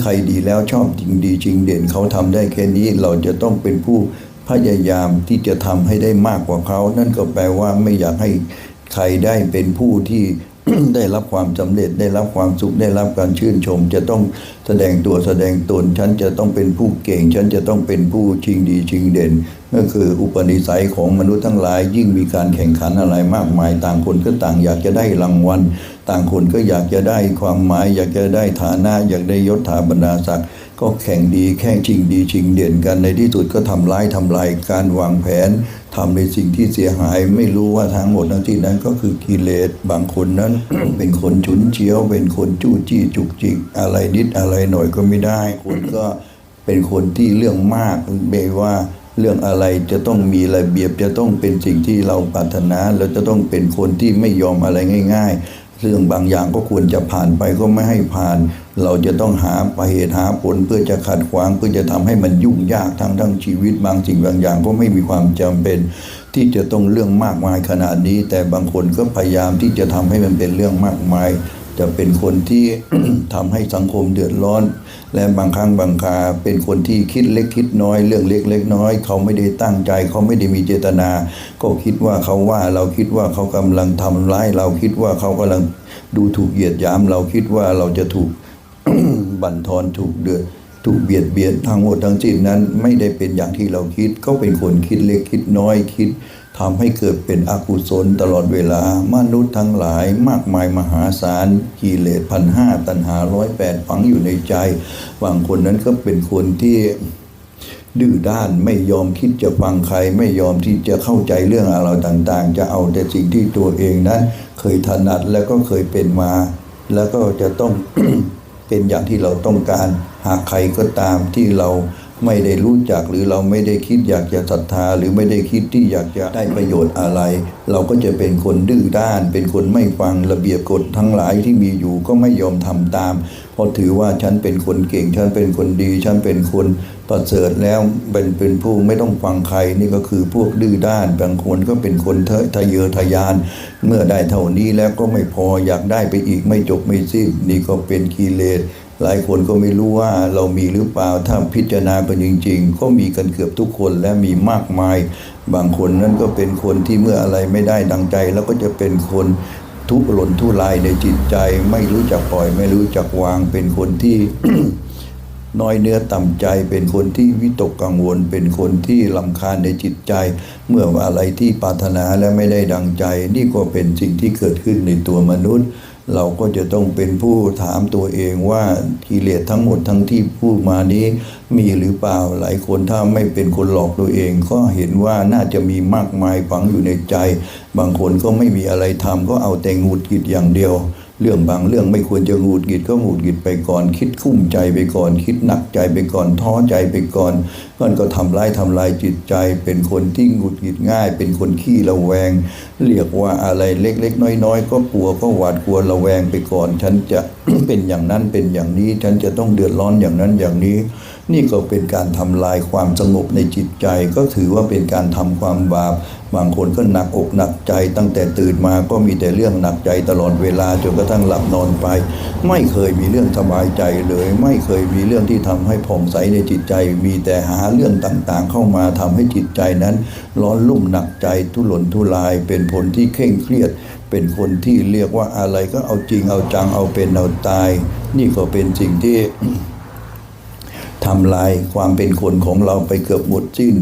ใครดีแล้วชอบจริงดีจริงเด่นเขาทำได้แค่นี้เราจะต้องเป็นผู้พยายามที่จะทำให้ได้มากกว่าเขา นั่นก็แปลว่าไม่อยากให้ใครได้เป็นผู้ที่ ได้รับความสำเร็จได้รับความสุขได้รับการชื่นชม จะต้องแสดงตัวแสดงตน ฉันจะต้องเป็นผู้เก่ง ฉันจะต้องเป็นผู้ชิงดีชิงเด่น ก็คืออุปนิสัยของมนุษย์ทั้งหลาย ยิ่งมีการแข่งขันอะไรมากมาย ต่างคนก็ต่างอยากจะได้รางวัล ต่างคนก็อยากจะได้ความหมาย อยากจะได้ฐานะอยากได้ยศถาบรรดาศักดิ์ก็แข่งดีแข่งชิงดีชิงเด่นกันในที่สุดก็ทำร้ายทำลายการวางแผน ทำในสิ่งที่เสียหายไม่รู้ว่าทั้งหมดทั้นที่นั้นก็คือกิเลสบางคนนั้น เป็นคนฉุนเฉียว เป็นคนจู้จี้จุกจิก อะไรนิดอะไรหน่อยก็ไม่ได้คนก็เป็นคนที่เรื่องมากไม่ว่าเรื่องอะไรจะต้องมีระเบียบจะต้องเป็นสิ่งที่เราปรารถนาเราจะต้องเป็นคนที่ไม่ยอมอะไรง่าย ๆ เรื่องบางอย่างก็ควรจะผ่านไปก็ไม่ให้ผ่าน เราจะต้องหาปเหตุหาผลเพื่อจะขัดขวางเพื่อจะทำให้มันยุ่งยากทั้งทั้งชีวิตบางสิ่งบางอย่างก็ไม่มีความจำเป็น ที่จะต้องเรื่องมากมายขนาดนี้ แต่บางคนก็พยายามที่จะทำให้มันเป็นเรื่องมากมาย จะเป็นคนที่ทำให้สังคมเดือดร้อน และบางครั้งบางคาเป็นคนที่คิดเล็กคิดน้อย เรื่องเล็กเล็กน้อย เขาไม่ได้ตั้งใจ เขาไม่ได้มีเจตนา ก็คิดว่าเขาว่าเราคิดว่าเขากำลังทำร้ายเราคิดว่าเขากำลัง ดูถูกเหยียดหยามเราคิดว่าเราจะถูกบั่นทอนถูกเดือดถูกเบียดเบียนทั้งหมดทั้งสิ้นนั้น ไม่ได้เป็นอย่างที่เราคิดก็เป็นคนคิดเล็กคิดน้อยคิดทำให้เกิดเป็นอกุศลตลอดเวลามนุษย์ทั้งหลายมากมายมหาศาลกิเลสพันห้าตัณหาร้อยแปดฝังอยู่ในใจบางคนนั้นก็เป็นคนที่ ดื้อด้านไม่ยอมคิดจะฟังใคร ไม่ยอมที่จะเข้าใจเรื่องอะไรต่างๆ จะเอาแต่สิ่งที่ตัวเองนั้น เคยถนัดแล้วก็เคยเป็นมา แล้วก็จะต้องเป็นอย่างที่เราต้องการ หากใครก็ตามที่เราไม่ได้รู้จักหรือเราไม่ได้คิดอยากจะศรัทธา หรือไม่ได้คิดที่อยากจะได้ประโยชน์อะไร เราก็จะเป็นคนดื้อด้าน เป็นคนไม่ฟังระเบียบกฎทั้งหลายที่มีอยู่ก็ไม่ยอมทำตาม เพราะถือว่าฉันเป็นคนเก่ง ฉันเป็นคนดี ฉันเป็นคน ประเสริฐแล้วเป็นเป็นผู้ไม่ต้องฟังใครนี่ก็คือพวกดื้อด้านบางคนก็เป็นคนเทะทะเยอทะยาน เมื่อได้เท่านี้แล้วก็ไม่พออยากได้ไปอีกไม่จบไม่สิ้นนี่ก็เป็นกิเลสหลายคนก็ไม่รู้ว่าเรามีหรือเปล่าถ้าพิจารณากันจริง ๆ ก็มีกันเกือบทุกคนและมีมากมาย บางคนนั้นก็เป็นคนที่เมื่ออะไรไม่ได้ดังใจ แล้วก็จะเป็นคนทุรนทุรายในจิตใจ ไม่รู้จักปล่อย ไม่รู้จักวางเป็นคนที่ น้อยเนื้อต่ำใจ เป็นคนที่วิตกกังวล เป็นคนที่ลำคาญในจิตใจ เมื่ออะไรที่ปรารถนาและไม่ได้ดังใจ นี่ก็เป็นสิ่งที่เกิดขึ้นในตัวมนุษย์ เราก็จะต้องเป็นผู้ถามตัวเองว่ากิเลสทั้งหมดทั้งที่พูดมานี้ มีหรือเปล่าหลายคนถ้าไม่เป็นคนหลอกตัวเอง ก็เห็นว่าน่าจะมีมากมายฝังอยู่ในใจ บางคนก็ไม่มีอะไรทำก็เอาแต่งุดหงิดอย่างเดียว เรื่องบางเรื่องไม่ควรจะหงุดหงิดก็หงุดหงิดไปก่อน คิดคุ้มใจไปก่อน คิดหนักใจไปก่อนท้อใจไปก่อนมันก็ทำร้ายทำลายจิตใจ เป็นคนที่หงุดหงิดง่าย เป็นคนขี้ระแวง เรียกว่าอะไรเล็กๆ น้อยๆ ก็กลัวก็หวาดกลัวระแวงไปก่อน ฉันจะเป็นอย่างนั้นเป็นอย่างนี้ ฉันจะต้องเดือดร้อนอย่างนั้นอย่างนี้ นี่ก็เป็นการทำลายความสงบในจิตใจ ก็ถือว่าเป็นการทำความบาป บางคนก็หนักอกหนักใจ ตั้งแต่ตื่นมาก็มีแต่เรื่องหนักใจตลอดเวลาจนกระทั่งหลับนอนไป ไม่เคยมีเรื่องสบายใจเลย ไม่เคยมีเรื่องที่ทำให้ผ่องใสในจิตใจ มีแต่หาเรื่องต่างๆ เข้ามาทำให้จิตใจนั้น ร้อนลุ่มหนักใจทุรนทุราย เป็นผลที่เคร่งเครียดเป็นคนที่เรียกว่าอะไรก็เอาจริงเอาจังเอาเป็นเอาตาย นี่ก็เป็นสิ่งที่ ทำลายความเป็นคนของเราไปเกือบหมดสิ้น